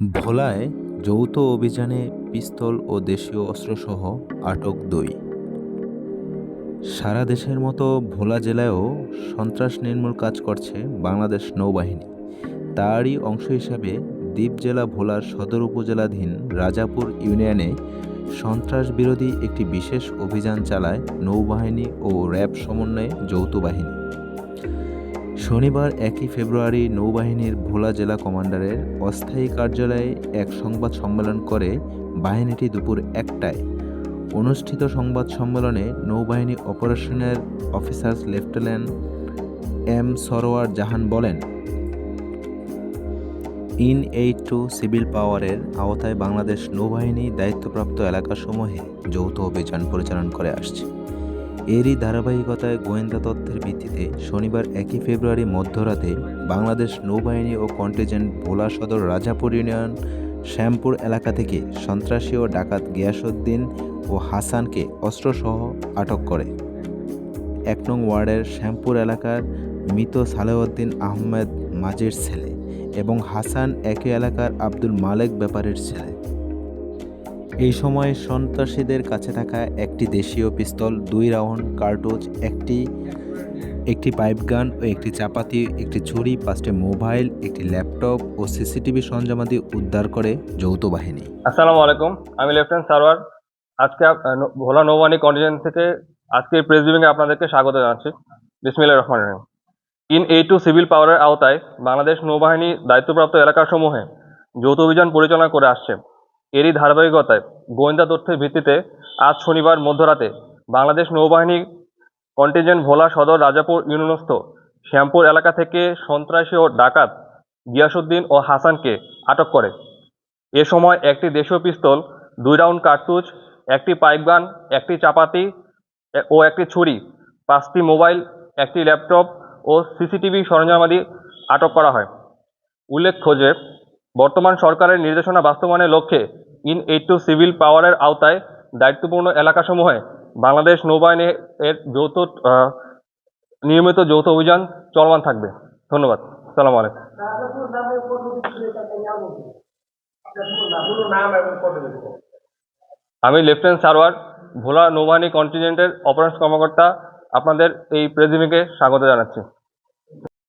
ভোলায় যৌথ অভিযানে পিস্তল ও দেশীয় অস্ত্রসহ আটক দুই। সারা দেশের মতো ভোলা জেলায়ও সন্ত্রাস নির্মূল কাজ করছে বাংলাদেশ নৌবাহিনী। তারই অংশ হিসাবে দ্বীপ জেলা ভোলার সদর উপজেলাধীন রাজাপুর ইউনিয়নে সন্ত্রাস বিরোধী একটি বিশেষ অভিযান চালায় নৌবাহিনী ও র্যাব সমন্বয়ে যৌথ বাহিনী। শনিবার একই ফেব্রুয়ারি নৌবাহিনীর ভোলা জেলা কমান্ডারের অস্থায়ী কার্যালয়ে এক সংবাদ সম্মেলন করে বাহিনীটি দুপুর একটায়। অনুষ্ঠিত সংবাদ সম্মেলনে নৌবাহিনী অপারেশনের officers lieutenant M Sarwar Jahan বলেন, ইন এইট টু সিভিল পাওয়ারের আওতায় বাংলাদেশ নৌবাহিনী দায়িত্বপ্রাপ্ত এলাকাসমূহে যৌথ অভিযান পরিচালনা করে আসছে। এরই ধারাবাহিকতায় গোয়েন্দা তথ্যের ভিত্তিতে শনিবার একই ফেব্রুয়ারি মধ্যরাতে বাংলাদেশ নৌবাহিনী ও কন্টিজেন্ট ভোলা সদর রাজাপুর ইউনিয়ন শ্যামপুর এলাকা থেকে সন্ত্রাসী ও ডাকাত গিয়াসউদ্দিন ও হাসানকে অস্ত্রসহ আটক করে। এক নং ওয়ার্ডের শ্যামপুর এলাকার মৃত সালেউদ্দিন আহমেদ মাঝির ছেলে এবং হাসান একই এলাকার আব্দুল মালেক ব্যাপারের ছেলে। এই সময় সন্ত্রাসীদের কাছে থাকা একটি দেশীয় পিস্তল, দুই রাউন্ড কার্টুজ, একটি একটি পাইপ গান ও একটি চাপাতি, একটি ছুরি, পাঁচটি মোবাইল, একটি ল্যাপটপ ও সিসিটিভি সরঞ্জামাদি উদ্ধার করে যৌথ বাহিনী। আসসালামু আলাইকুম, আমি লেফটেন্যান্ট সারওয়ার। আজকে ভোলা নৌবাহিনী কন্টিজেন্ট থেকে আজকে প্রেস ব্রিফিংয়ে আপনাদেরকে স্বাগত জানাচ্ছি। বিসমিল্লাহির রহমান রহিম। ইন এই টু সিভিল পাওয়ারের আওতায় বাংলাদেশ নৌবাহিনী দায়িত্বপ্রাপ্ত এলাকাসমূহে যৌথ অভিযান পরিচালনা করে আসছে। এরই ধারাবাহিকতায় গোয়েন্দা তথ্যের ভিত্তিতে আজ শনিবার মধ্যরাতে বাংলাদেশ নৌবাহিনী কন্টিজেন্ট ভোলা সদর রাজাপুর ইউনিয়নস্থ শ্যামপুর এলাকা থেকে সন্ত্রাসী ও ডাকাত গিয়াসুদ্দিন ও হাসানকে আটক করে। এ সময় একটি দেশীয় পিস্তল, দুই রাউন্ড কার্তুজ, একটি পাইপগান, একটি চাপাতি ও একটি ছুরি, পাঁচটি মোবাইল, একটি ল্যাপটপ ও সিসিটিভি সরঞ্জামাদি আটক করা হয়। উল্লেখ্য যে, বর্তমান সরকারের নির্দেশনা বাস্তবায়নের লক্ষ্যে ইন এইট টু সিভিল পাওয়ারের আওতায় দায়িত্বপূর্ণ এলাকাসমূহে বাংলাদেশ নৌবাহিনী এর যৌথ নিয়মিত যৌথ অভিযান চলমান থাকবে। ধন্যবাদ। সালাম আলাইকুম। আমি লেফটেন্যান্ট সারওয়ার ভোলা নৌবাহিনী কন্টিনেন্টের অপারেশন কর্মকর্তা, আপনাদের এই প্রেজিমিকে স্বাগত জানাচ্ছি।